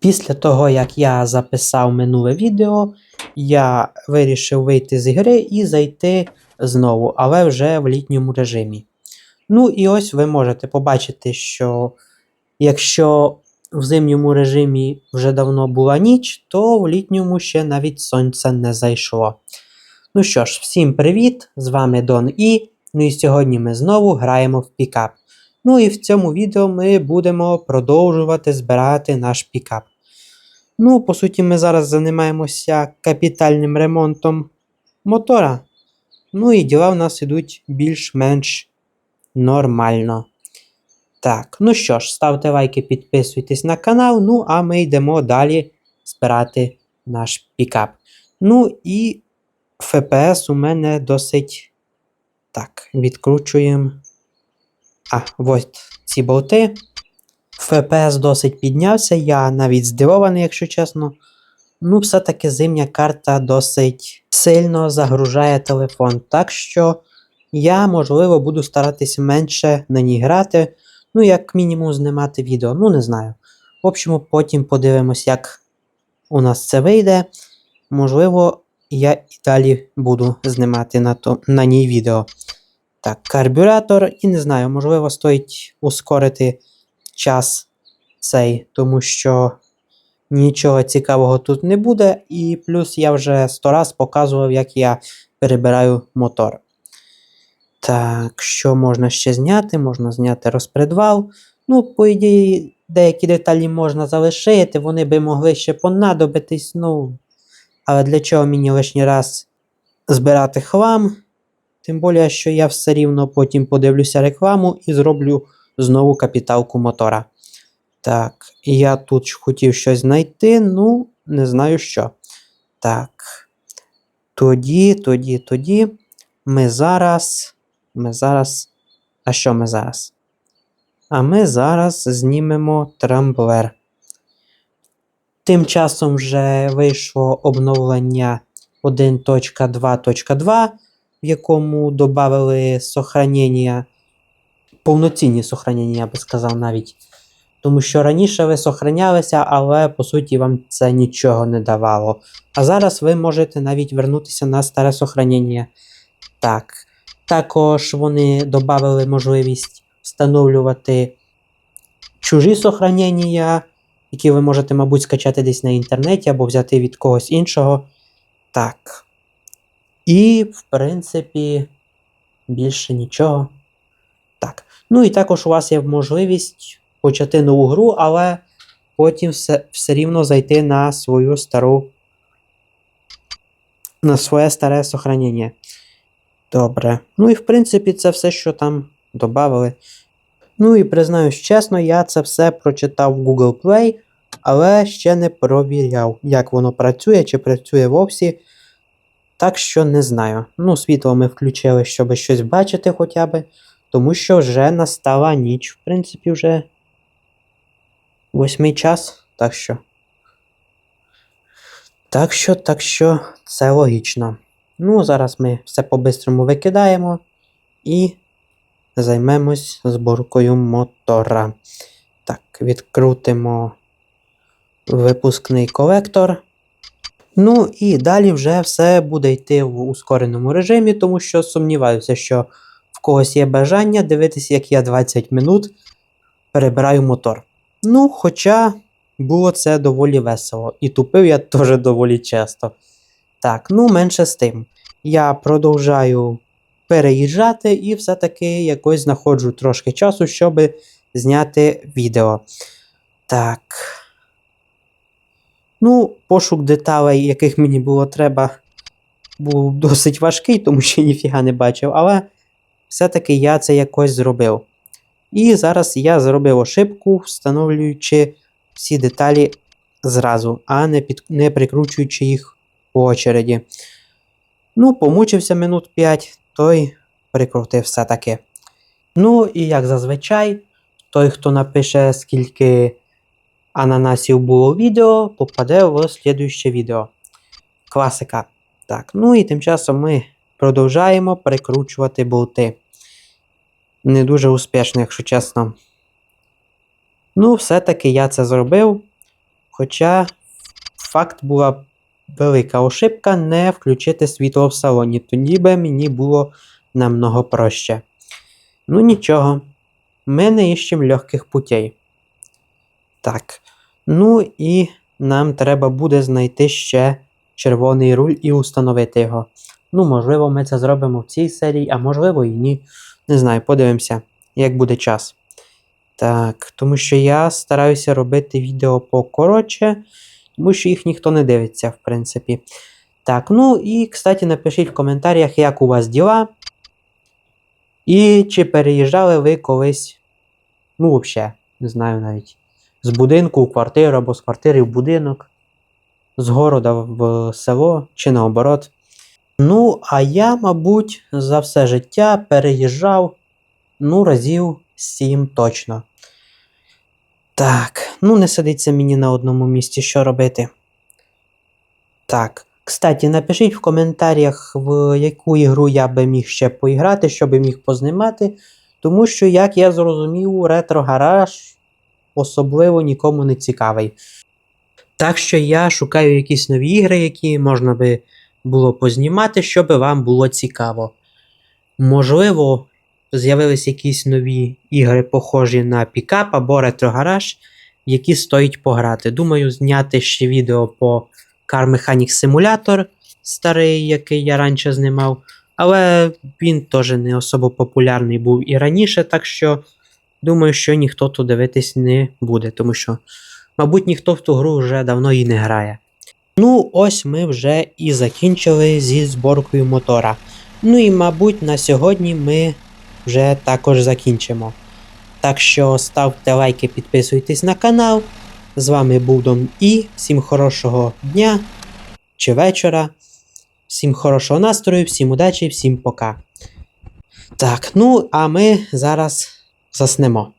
Після того, як я записав минуле відео, я вирішив вийти з ігри і зайти знову, але вже в літньому режимі. Ну і ось ви можете побачити, що якщо в зимньому режимі вже давно була ніч, то в літньому ще навіть сонце не зайшло. Ну що ж, всім привіт! З вами Дон І. Ну і сьогодні ми знову граємо в пікап. Ну і в цьому відео ми будемо продовжувати збирати наш пікап. Ну, по суті, ми зараз займаємося капітальним ремонтом мотора. Ну і діла в нас ідуть більш-менш нормально. Так, ну що ж, ставте лайки, підписуйтесь на канал. Ну, а ми йдемо далі збирати наш пікап. Ну і FPS у мене досить. Так, відкручуємо. А, ось ці болти. FPS досить піднявся, я навіть здивований, якщо чесно. Ну, все-таки зимня карта досить сильно загружає телефон. Так що я, можливо, буду старатися менше на ній грати. Ну, як мінімум, знімати відео. Ну, не знаю. В общем, потім подивимось, як у нас це вийде. Можливо, я і далі буду знімати на, то, на ній відео. Так, карбюратор, і не знаю, можливо, стоїть ускорити час цей, тому що нічого цікавого тут не буде. І плюс я вже сто раз показував, як я перебираю мотор. Так, що можна ще зняти? Можна зняти розпредвал. Ну, по ідеї, деякі деталі можна залишити, вони би могли ще понадобитись. Ну, але для чого мені лишній раз збирати хлам? Тим більше, що я все рівно потім подивлюся рекламу і зроблю знову капіталку мотора. Так, я тут хотів щось знайти, ну, не знаю що. Так. Тоді, тоді, тоді. Ми зараз. Ми зараз. А що ми зараз? А ми зараз знімемо трамблер. Тим часом вже вийшло обновлення 1.2.2, в якому додали сохранення, повноцінні сохранення, я би сказав навіть. Тому що раніше ви сохранялися, але по суті вам це нічого не давало. А зараз ви можете навіть вернутися на старе сохранення. Так. Також вони додали можливість встановлювати чужі сохранення, які ви можете, мабуть, скачати десь на інтернеті або взяти від когось іншого. Так. І, в принципі, більше нічого. Так. Ну і також у вас є можливість почати нову гру, але потім все, все рівно зайти на свою стару. На своє старе сохранення. Добре. Ну і в принципі, це все, що там додали. Ну і признаюсь чесно, я це все прочитав в Google Play, але ще не провіряв, як воно працює, чи працює вовсі. Так що не знаю. Ну, світло ми включили, щоб щось бачити хоча б. Тому що вже настала ніч, в принципі, вже восьмий час. Так що. Так що, так що, це логічно. Ну, зараз ми все по-бистрому викидаємо і займемось зборкою мотора. Так, відкрутимо випускний колектор. Ну і далі вже все буде йти в ускореному режимі, тому що сумніваюся, що в когось є бажання дивитися, як я 20 минут перебираю мотор. Ну, хоча було це доволі весело. І тупив я теж доволі часто. Так, ну менше з тим. Я продовжаю переїжджати і все-таки якось знаходжу трошки часу, щоб зняти відео. Так. Ну, пошук деталей, яких мені було треба, був досить важкий, тому що ніфіга не бачив, але все-таки я це якось зробив. І зараз я зробив ошибку, встановлюючи всі деталі зразу, а не, під... не прикручуючи їх по очереді. Ну, помучився минут 5, той прикрутив все-таки. Ну, і як зазвичай, той, хто напише, скільки ананасів було відео, попаде в слідуюче відео. Класика. Так, ну і тим часом ми продовжаємо прикручувати болти. Не дуже успішно, якщо чесно. Ну, все-таки я це зробив. Хоча факт була велика ошибка не включити світло в салоні, тоді би мені було намного проще. Ну нічого, ми не іщемо легких путей. Так. Ну і нам треба буде знайти ще червоний руль і установити його. Ну, можливо, ми це зробимо в цій серії, а можливо і ні. Не знаю, подивимося, як буде час. Так, тому що я стараюся робити відео покоротше, тому що їх ніхто не дивиться, в принципі. Так, ну і, кстати, напишіть в коментарях, як у вас діла. І чи переїжджали ви колись, ну, взагалі, не знаю навіть, з будинку в квартиру або з квартири в будинок, з города в село чи наоборот. Ну, а я, мабуть, за все життя переїжджав, ну, разів сім точно. Так, ну не сидиться мені на одному місці, що робити. Так. Кстати, напишіть в коментарях, в яку ігру я би міг ще поіграти, що би міг познімати. Тому що, як я зрозумів, ретро-гараж особливо нікому не цікавий. Так що я шукаю якісь нові ігри, які можна би було познімати, щоб вам було цікаво. Можливо, з'явились якісь нові ігри, похожі на пікап або ретро-гараж, в які стоїть пограти. Думаю, зняти ще відео по Car Mechanic Simulator, старий, який я раніше знімав. Але він теж не особо популярний був і раніше, так що думаю, що ніхто тут дивитись не буде, тому що, мабуть, ніхто в ту гру вже давно і не грає. Ну, ось ми вже і закінчили зі зборкою мотора. Ну і, мабуть, на сьогодні ми вже також закінчимо. Так що ставте лайки, підписуйтесь на канал. З вами був Дом І. Всім хорошого дня чи вечора. Всім хорошого настрою, всім удачі, всім пока. Так, ну а ми зараз заснемо.